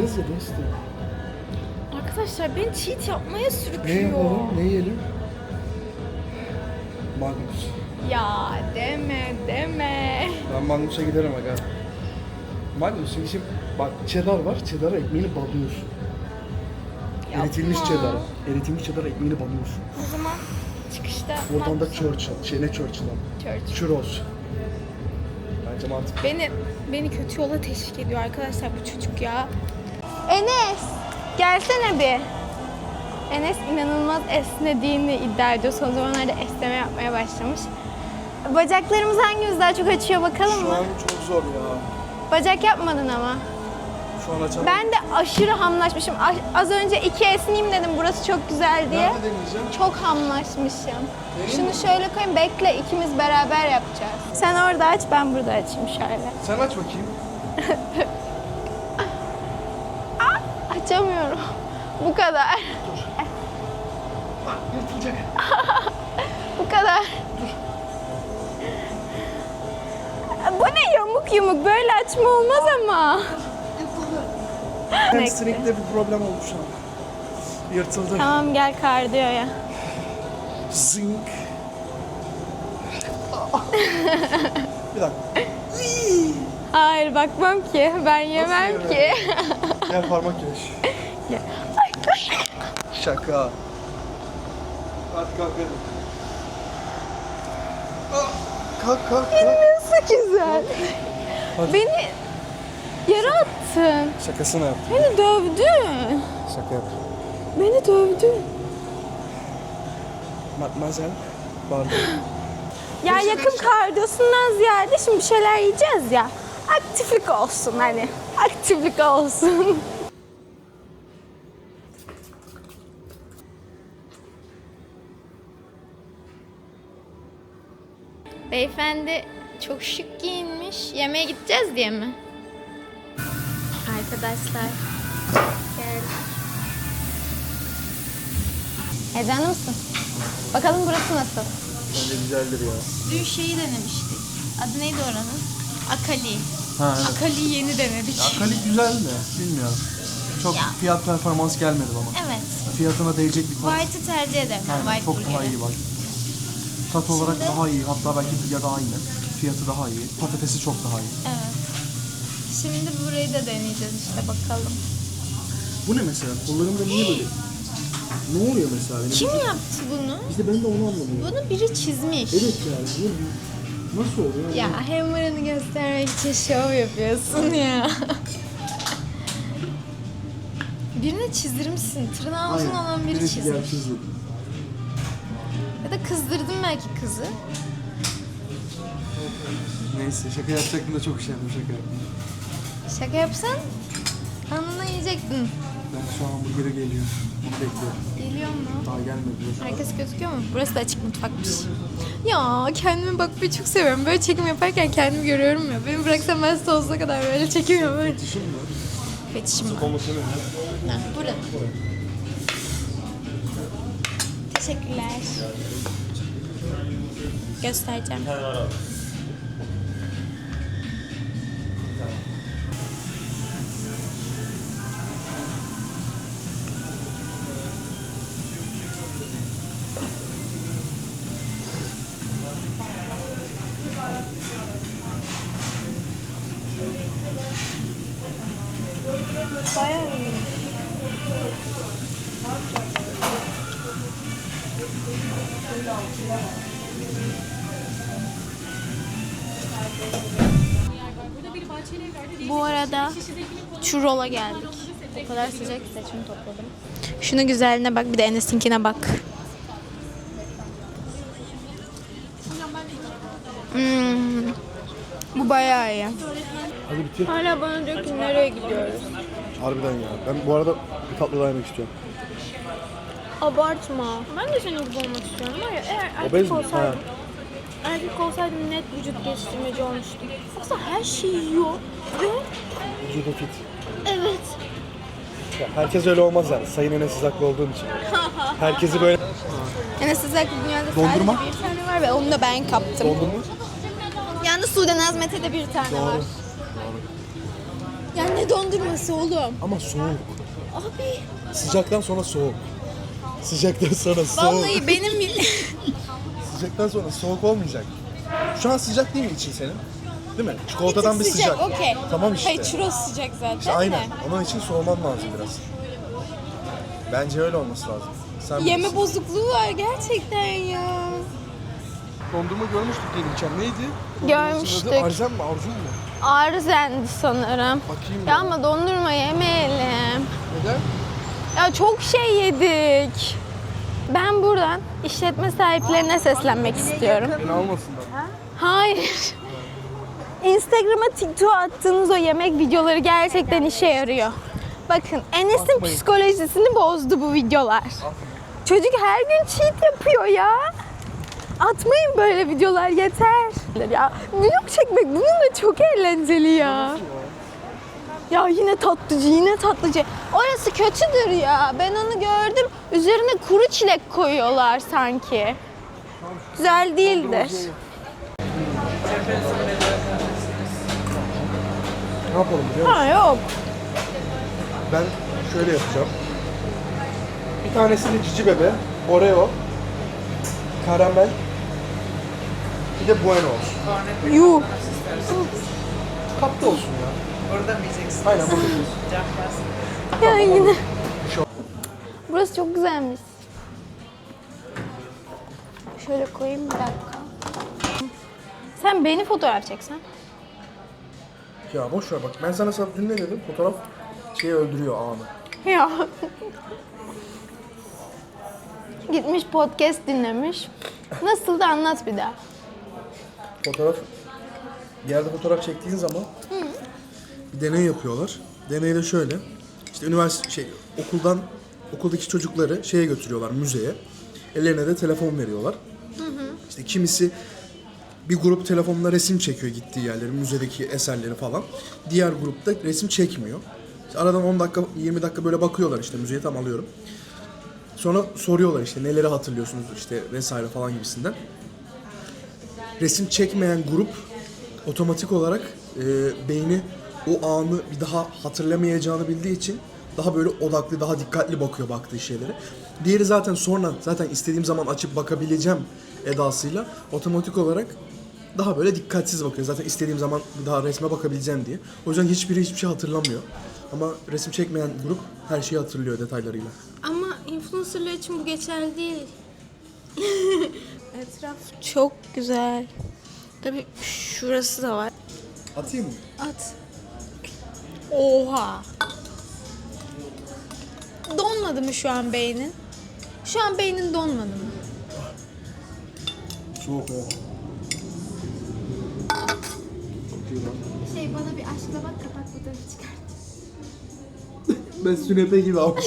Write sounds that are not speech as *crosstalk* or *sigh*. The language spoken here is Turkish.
Yemek yiyeceğiz ya dostum. Arkadaşlar beni cheat yapmaya Ne sürüklüyor. yapalım? Ne yiyelim? Magnus. Ya deme deme. Ben Magnus'a giderim aga. Magnus'un için bak cheddar var. Cheddar ekmeğini. Eritilmiş Yapma. cheddar. Eritilmiş cheddar ekmeğini balıyorsun. O zaman çıkışta Oradan da Churchill. Şey ne Churchill lan? Church. Churros. Bence mantıklı. Beni beni kötü yola teşvik ediyor arkadaşlar bu çocuk ya. Enes gelsene bir. Enes inanılmaz esnediğini iddia ediyor. Son zamanlarda esneme yapmaya başlamış. Bacaklarımız hangimiz daha çok açıyor bakalım Şu mı? an çok zor ya. Bacak yapmadın ama. Şu an açalım. Ben de aşırı hamlaşmışım. A- Az önce iki esneyim dedim burası çok güzel diye. Nerede deneyeceğim? Çok hamlaşmışım. Şunu şöyle koyayım bekle ikimiz beraber yapacağız. Sen orada aç ben burada açayım şöyle. Sen aç bakayım. *laughs* Açamıyorum. Bu kadar. Bak yırtılacak. *laughs* Bu kadar. Bu ne yamuk yumuk böyle açma olmaz ama. Hamstring'de bir problem oldu şu an. Yırtıldı. Tamam gel kardiyoya. Zing. *laughs* bir dakika. Hayır bakmam ki. Ben yemem ki. Gel parmak güreş. *laughs* Gel. Şaka. Hadi kalk hadi. Ah, Kalk kalk kalk. Nasıl güzel. Hadi. Beni yere attın. Şakasını yap. Beni dövdün. Şaka yap. Beni dövdün. Matmazel. Pardon. *gasps* Ya yakın kardiyosundan ziyade şimdi bir şeyler yiyeceğiz ya. Aktiflik olsun hani. Aktiflik olsun. *laughs* Beyefendi çok şık giyinmiş. Yemeğe gideceğiz diye mi? Arkadaşlar geldik. Heyecanlı mısın? Bakalım burası nasıl? Bence güzeldir ya. Dün şeyi denemiştik. Adı neydi oranın? Akali. Ha evet. Akali yeni denedik. Akali güzel mi? Bilmiyorum. Çok Ya. fiyat performans gelmedi bana. Evet. Fiyatına değecek bir tat. White'ı tercih ederim. ben, Aynen, White çok daha burgeri. iyi var. Tat olarak Şimdi- daha iyi. Hatta belki ya da aynı. Fiyatı daha iyi. Patatesi çok daha iyi. Evet. Şimdi burayı da deneyeceğiz işte bakalım. Bu ne mesela? Kollarımda niye böyle? Ne oluyor mesela? Benim? Kim yaptı bunu? İşte ben de onu anlamıyorum. Bunu biri çizmiş. Evet yani. Bu nasıl oluyor? Ya hammer'ını göstermek için şov yapıyorsun ya. Birine çizdirmişsin. Tırnağı uzun olan biri Birisi çizmiş. çizdi. Ya da kızdırdın belki kızı. Neyse şaka yapacaktım da çok üşendim şaka yaptım. Şaka yapsan anına yiyecektin. Ben şu an hamburgere geliyor. Onu bekliyorum. Geliyor mu? Daha gelmedi. Herkes gözüküyor mu? Burası da açık mutfakmış. Ya kendime bakmayı çok seviyorum. Böyle çekim yaparken kendimi görüyorum ya. Beni bıraksam ben sonsuza kadar böyle çekim yaparım. Fetişim var. Komutanı ne? Ha, burada. Teşekkürler. Göstereceğim. Bu arada Çurol'a geldik. O kadar sıcak ki saçımı topladım. Şunu güzelliğine bak bir de Enes'inkine bak. Hmm. Bu bayağı iyi. Hadi bitir. Hala bana diyor ki nereye gidiyoruz? Harbiden ya. Ben bu arada bir tatlı daha yemek istiyorum. Abartma. Ben de senin gibi olmak istiyorum var ya eğer erkek Obez mi? olsaydım erkek olsaydım net vücut geliştirmeci olmuştum. Yoksa her şeyi yiyor ve Vücuda fit. evet Ya herkes öyle olmaz yani. Sayın Enes haklı olduğun için. *laughs* Herkesi böyle... yani size dünyada Dondurma? sadece bir tane var ve onu da ben kaptım. Dondurma? Yalnız Sude Nazmet'e de bir tane var. Ya ne dondurması oğlum? Ama soğuk. Abi. Sıcaktan sonra soğuk. Sıcaktan sonra soğuk. Vallahi benim *laughs* Sıcaktan sonra soğuk olmayacak. Şu an sıcak değil mi için senin? Değil mi? Çikolatadan bir sıcak. Okey. Tamam işte. Hayır churros sıcak zaten İşte aynen. de. Onun için soğuman lazım biraz. Bence öyle olması lazım. Sen Yeme bilirsin. bozukluğu var gerçekten ya. Dondurma görmüştük gelirken. Neydi? Görmüştük. Adı Arzen mi? Arzu mu? Arzendi sanırım. Bakayım Ya ya. ama dondurma yemeyelim. Neden? Ya çok şey yedik. Ben buradan işletme sahiplerine seslenmek istiyorum. Beni almasınlar. Hayır. Instagram'a TikTok'a attığınız o yemek videoları gerçekten işe yarıyor. Bakın Enes'in Atmayın. psikolojisini bozdu bu videolar. Çocuk her gün cheat yapıyor ya. Atmayın böyle videolar yeter. Ya vlog çekmek bununla çok eğlenceli ya. Ya yine tatlıcı, yine tatlıcı. Orası kötüdür ya. Ben onu gördüm. Üzerine kuru çilek koyuyorlar sanki. Güzel değildir. Ne yapalım biliyor musun? Ha yok. Ben şöyle yapacağım. Bir tanesini cici bebe, Oreo, karamel, bir de bueno olsun. Yuh. Kapta olsun ya. Orada mı yiyeceksin? Aynen burada olsun. Ya yine. Burası çok güzelmiş. Şöyle koyayım bir dakika. Sen beni fotoğraf çeksen. Ya boş ver bak. Ben sana sana dün ne dedim? Fotoğraf şeyi öldürüyor anı. Ya. Gitmiş podcast dinlemiş. Nasıl da anlat bir daha. Fotoğraf bir yerde fotoğraf çektiğin zaman bir deney yapıyorlar. Deney de şöyle. İşte üniversite şey okuldan okuldaki çocukları şeye götürüyorlar müzeye. Ellerine de telefon veriyorlar. İşte kimisi bir grup telefonla resim çekiyor gittiği yerleri, müzedeki eserleri falan. Diğer grupta resim çekmiyor. İşte aradan 10 dakika, 20 dakika böyle bakıyorlar işte müzeye tam alıyorum. Sonra soruyorlar işte neleri hatırlıyorsunuz işte vesaire falan gibisinden resim çekmeyen grup otomatik olarak e, beyni o anı bir daha hatırlamayacağını bildiği için daha böyle odaklı, daha dikkatli bakıyor baktığı şeylere. Diğeri zaten sonra zaten istediğim zaman açıp bakabileceğim edasıyla otomatik olarak daha böyle dikkatsiz bakıyor. Zaten istediğim zaman bir daha resme bakabileceğim diye. O yüzden hiçbiri hiçbir şey hatırlamıyor. Ama resim çekmeyen grup her şeyi hatırlıyor detaylarıyla. Ama influencerlar için bu geçerli değil. *laughs* Etraf çok güzel. Tabii şurası da var. Atayım mı? At. Oha. Donmadı mı şu an beynin? Şu an beynin donmadı mı? Soğuk ya. Şey bana bir aşkla bak kapak fotoğrafı çıkart. *laughs* Ben sünepe gibi abi.